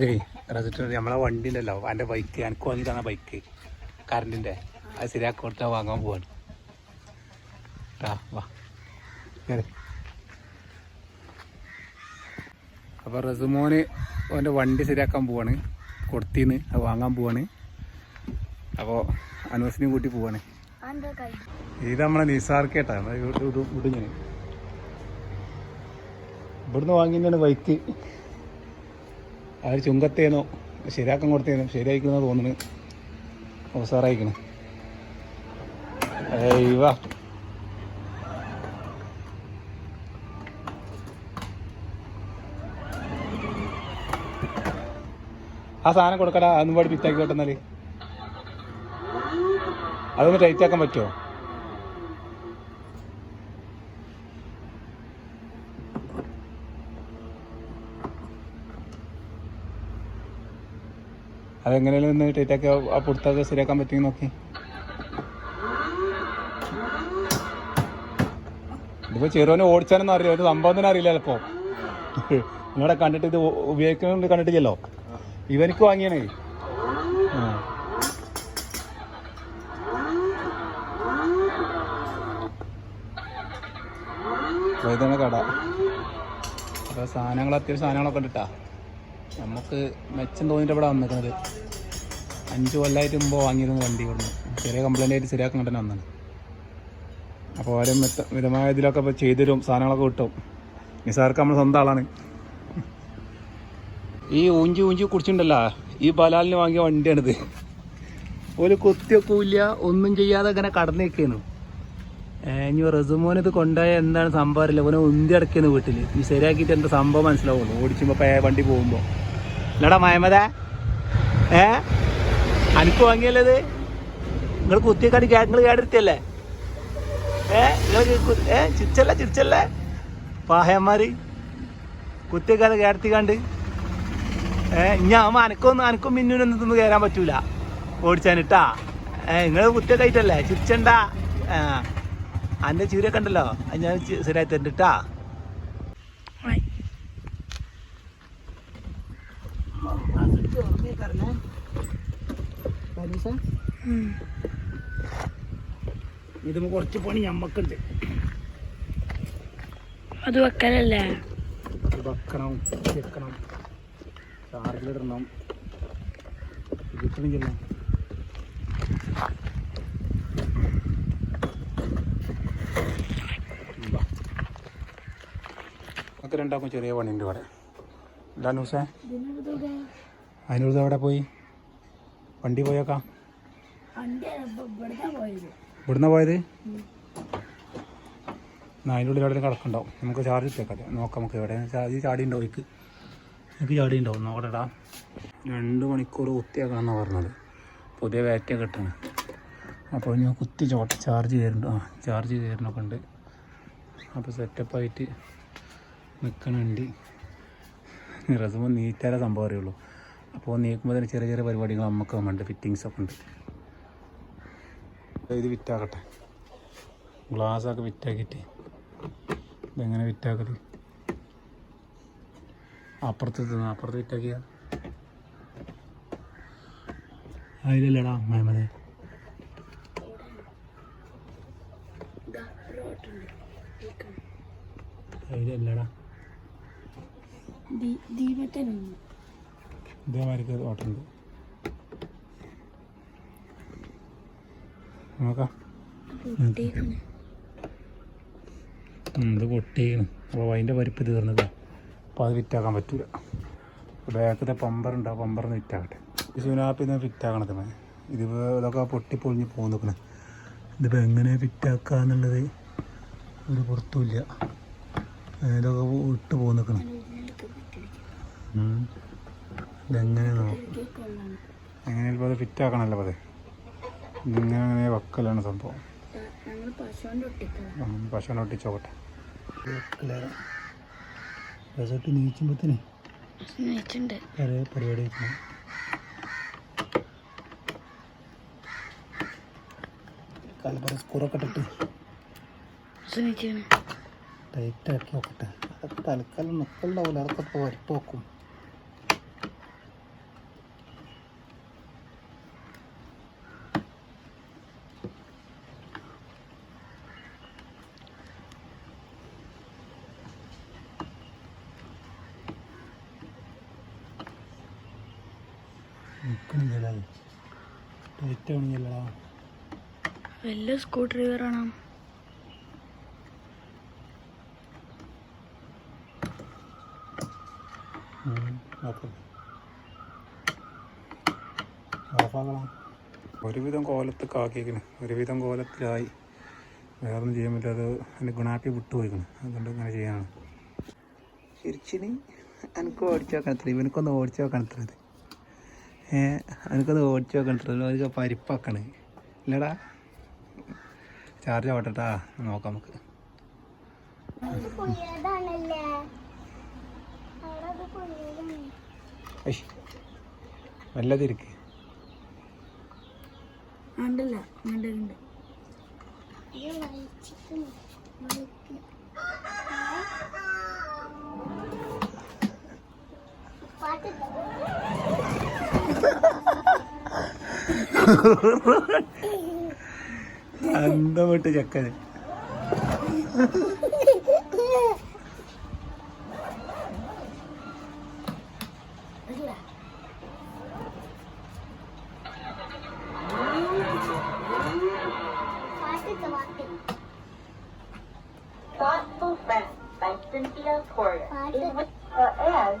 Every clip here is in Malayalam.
നമുക്കേ റെസിറ്റ് നമ്മളെ വണ്ടി ഉണ്ടല്ലോ എന്റെ ബൈക്ക് എനിക്ക് വാങ്ങി ബൈക്ക് കറണ്ടിന്റെ അത് ശരിയാക്കി കൊടുത്താൽ വാങ്ങാൻ പോവാണ്. അപ്പൊ വാ. അപ്പോൾ റസുമോന് അവന്റെ വണ്ടി ശരിയാക്കാൻ പോവാണ്. കൊടുത്തിന്ന് അത് വാങ്ങാൻ പോവാണ്. അപ്പോൾ അനൂസിനെയും കൂട്ടി പോവാണ്. ഇത് നമ്മളെ നിസാർക്കേട്ടാ വിടുങ്ങനെ ഇവിടുന്ന് വാങ്ങിയതാണ് ബൈക്ക് അവർ ചുങ്കത്തേനോ ശരിയാക്കാൻ കൊടുത്തേനോ ശരിയായിക്കുന്ന തോന്നുന്നു അവസാറായിക്കണ് ആ സാധനം കൊടുക്കടാ അതൊന്നും പാടി പിറ്റാക്കി കൊട്ടെന്നാൽ അതൊന്ന് ടൈറ്റ് ആക്കാൻ പറ്റുമോ അതെങ്ങനെയാലും ഒന്ന് ടൈറ്റ് ആക്കി ആ പുറത്തൊക്കെ ശരിയാക്കാൻ പറ്റുമെന്ന് നോക്കി. ഇതിപ്പോ ചെറുവനെ ഓടിച്ചാനൊന്നും അറിയില്ല. ഒരു സംഭവം തന്നെ അറിയില്ല ചിലപ്പോ. നിങ്ങളെ കണ്ടിട്ട് ഇത് ഉപയോഗിക്കുന്നുണ്ട് കണ്ടിട്ടില്ലല്ലോ? ഇവനിക്ക് വാങ്ങിയാണേ. ഇതാണ് കട. സാധനങ്ങൾ അത്യാവശ്യം സാധനങ്ങളൊക്കെ ഉണ്ട് ട്ടാ. നമുക്ക് മെച്ചം തോന്നിയിട്ട് ഇവിടെ വന്നിരിക്കുന്നത് അഞ്ച് കൊല്ലമായിട്ട് മുമ്പ് വാങ്ങിയിരുന്നു വണ്ടി ഇവിടുന്ന് ചെറിയ കംപ്ലൈന്റ് ആയിട്ട് ശരിയാക്കാൻ തന്നെ വന്നത് അപ്പോൾ അവരും മെത്ത മിതമായ ഇതിലൊക്കെ ഇപ്പോൾ ചെയ്തു തരും സാധനങ്ങളൊക്കെ കിട്ടും. നിസാർക്ക് നമ്മൾ സ്വന്തം ആളാണ്. ഈ ഊഞ്ചി ഊഞ്ചി കുടിച്ചിട്ടുണ്ടല്ലോ. ഈ ബലാലിന് വാങ്ങിയ വണ്ടിയാണിത്. ഒരു കുത്തിയൊക്കൂല്ല ഒന്നും ചെയ്യാതെ ഇങ്ങനെ കടന്നു നിൽക്കുന്നു ഇനി ഇത് കൊണ്ടുപോയ എന്താണ് സംഭവം അറിയില്ല. ഓനെ ഉന്തി അടക്കിയെന്ന് വീട്ടിൽ ഈ ശരിയാക്കിയിട്ട് എന്താ സംഭവം മനസ്സിലാവുള്ളൂ. ഓടിച്ചുമ്പോൾ വണ്ടി പോകുമ്പോൾ ഇല്ലടാ മയമത. ഏ? അനക്ക് വാങ്ങിയല്ലത് നിങ്ങൾ കുത്തിയൊക്കെ നിങ്ങൾ കേടെടുത്തല്ലേ ഏ? ഏ? ചിരിച്ചല്ലേ ചിരിച്ചല്ലേ? പാഹയന്മാര്. കുത്തിയൊക്കെ കേടത്തിക്കാണ്ട്. ഏ? ഞാൻ അനക്കൊന്നും അനക്കും മിന്നൂനൊന്നും തിന്ന് കയറാൻ പറ്റൂല. ഓടിച്ചാനിട്ടാ. ഏ? നിങ്ങൾ കുത്തിയൊക്കെ ആയിട്ടല്ലേ? ചിരിച്ചണ്ട. ആ. അന്റെ ചീരൊക്കെ ഉണ്ടല്ലോ. അത് ഞാൻ ശരിയായി തരണ്ടിട്ടാ ഇത് കുറച്ച് പണി ഞമ്മക്കുണ്ട്. അത് വെക്കലല്ലേ? വെക്കണം വെക്കണം. ചാർജിലിടണം കിട്ടണമെങ്കിലോ നമുക്ക് രണ്ടാക്കും ചെറിയ പണിയുണ്ട് ഇവിടെ. എന്താ ന്യൂസേ അതിനൊരു എവിടെ പോയി? വണ്ടി പോയേക്കാം? ഇവിടുന്ന പോയത്? എന്നാ അതിന്റെ ഉള്ളിൽ എവിടെ കിടക്കുന്നുണ്ടാവും. നമുക്ക് ചാർജ് ഇട്ടേക്കാം നോക്കാം നമുക്ക് എവിടെ. ചാർജ് ചാടി ഉണ്ടാവും എനിക്ക് എനിക്ക് ചാടി ഉണ്ടാവും നോക്കട്ടെടാ. രണ്ട് മണിക്കൂർ കുത്തിയാക്കണമെന്നാണ് പറഞ്ഞത്. പുതിയ ബാറ്ററി കിട്ടണം അപ്പോൾ ഞാൻ കുത്തി ചോട്ട ചാർജ് ചെയ്തിട്ടുണ്ട്. ആ ചാർജ് ചെയ്യുന്നൊക്കെ ഉണ്ട്. അപ്പോൾ സെറ്റപ്പായിട്ട് നിൽക്കണുണ്ട് റസുമ്പോൾ നീറ്റാല സംഭവം അറിയുള്ളൂ. അപ്പോൾ നീക്കുമ്പോൾ തന്നെ ചെറിയ ചെറിയ പരിപാടികൾ നമുക്ക് വേണ്ട ഫിറ്റിങ്സ് ഒക്കെ ഉണ്ട്. ഇത് വിറ്റാക്കട്ടെ. ഗ്ലാസ്സൊക്കെ വിറ്റാക്കിയിട്ട്. ഇതെങ്ങനെ വിറ്റാക്കൽ? അപ്പുറത്ത് അപ്പുറത്ത് വിറ്റാക്കിയ. അതിലല്ലടാ മഹമ്മദേ അതിലല്ലടാ. ദീപത്തിനുണ്ട് ഇതേമാതിരിക്ക് ഓട്ടുണ്ട് നോക്കാം. ഇത് പൊട്ടിയാണ് അപ്പോൾ അതിന്റെ പരിപ്പ് തീർന്നതാ. അപ്പോൾ അത് വിറ്റാക്കാൻ പറ്റൂല. ബാക്കത്തെ പമ്പർ ഉണ്ട്. ആ പമ്പറിന്ന് വിറ്റാകട്ടെ നിന്ന് ഫിറ്റാക്കണത് ഇത് ഇതൊക്കെ പൊട്ടി പൊളിഞ്ഞ് പോകുന്നു നിൽക്കണേ ഇതിപ്പോൾ എങ്ങനെ ഫിറ്റാക്കുക എന്നുള്ളത് ഒരു പുറത്തുമില്ല ഇതൊക്കെ ഇട്ട് പോകുന്നു നിൽക്കണം ഇതെങ്ങനെ നോക്കും? എങ്ങനെ ഇപ്പോൾ അത് ഫിറ്റ് ആക്കണമല്ലോ അത് ഇതെങ്ങനെ അങ്ങനെ വെക്കലാണ് സംഭവം. പശുവിന്റെ ഒട്ടിച്ചോട്ടെ റിസൾട്ട് പല പരിപാടി വെക്കണം? കാലപ്പറ സ്കൂറൊക്കെ ഇട്ടിട്ട് നോക്കട്ടെ. അതൊക്കെ തൽക്കാലം നിൽക്കലുണ്ടാവില്ല അതൊക്കെ ഇപ്പോൾ വരപ്പ് വെക്കും സ്റ്റാർട്ട് ആവണില്ലടാ വല്ല സ്ക്രൂ ഡ്രൈവർ ആണോ? ഒരുവിധം കോലത്ത് കാക്കിയേക്കണ് ഒരുവിധം കോലത്തിലായി. വേറൊന്നും ചെയ്യാൻ പറ്റാതെ എന്റെ ഗുണാപ്പി വിട്ടുപോയിക്കണ്. അതുകൊണ്ട് ഇങ്ങനെ ചെയ്യാണ് ശരിച്ചിന് എനിക്ക് ഓടിച്ചു നോക്കണത്ര ഇവനക്കൊന്ന് ഓടിച്ചു നോക്കണത്ര ഇത്. ഏ എനിക്കൊന്ന് വെക്കണ്ടല്ലോ അതൊക്കെ പരിപ്പാക്കണ്. ഇല്ലടാ. ചാർജ് ആവട്ടെട്ടാ. നോക്കാം നമുക്ക്. ഐഷ് വല്ലതിരിക്ക് ഉണ്ടല്ല ഉണ്ട് ചക്കന് Thoughtful Friend by Cynthia Porter. is with uh, and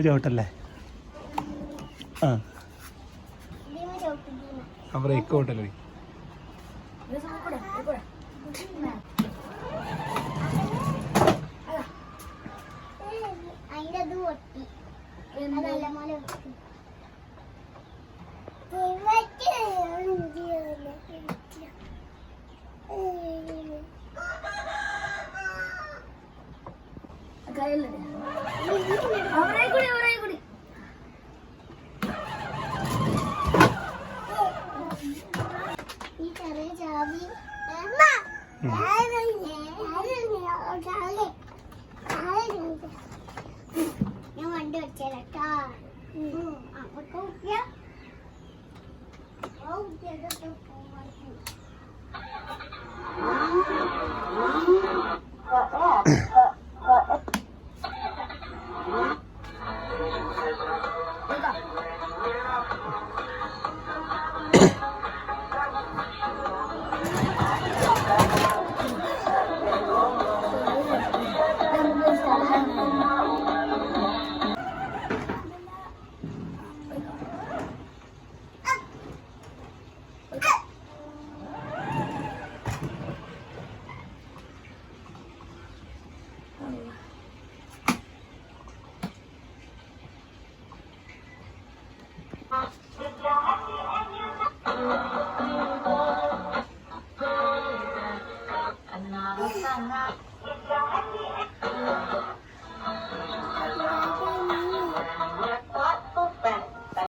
ഇതോ ചോട്ടല്ലേ ആ ആ ബ്രേക്ക് പൊട്ടി. അതല്ല മോനെ പൊട്ടി. അവരെ കൂടി അവരെ കൂടി ഈ ചെറിയ ചാവി ഞാൻ വണ്ടി വെച്ചേട്ടാ അപ്പൊ കുട്ടിയ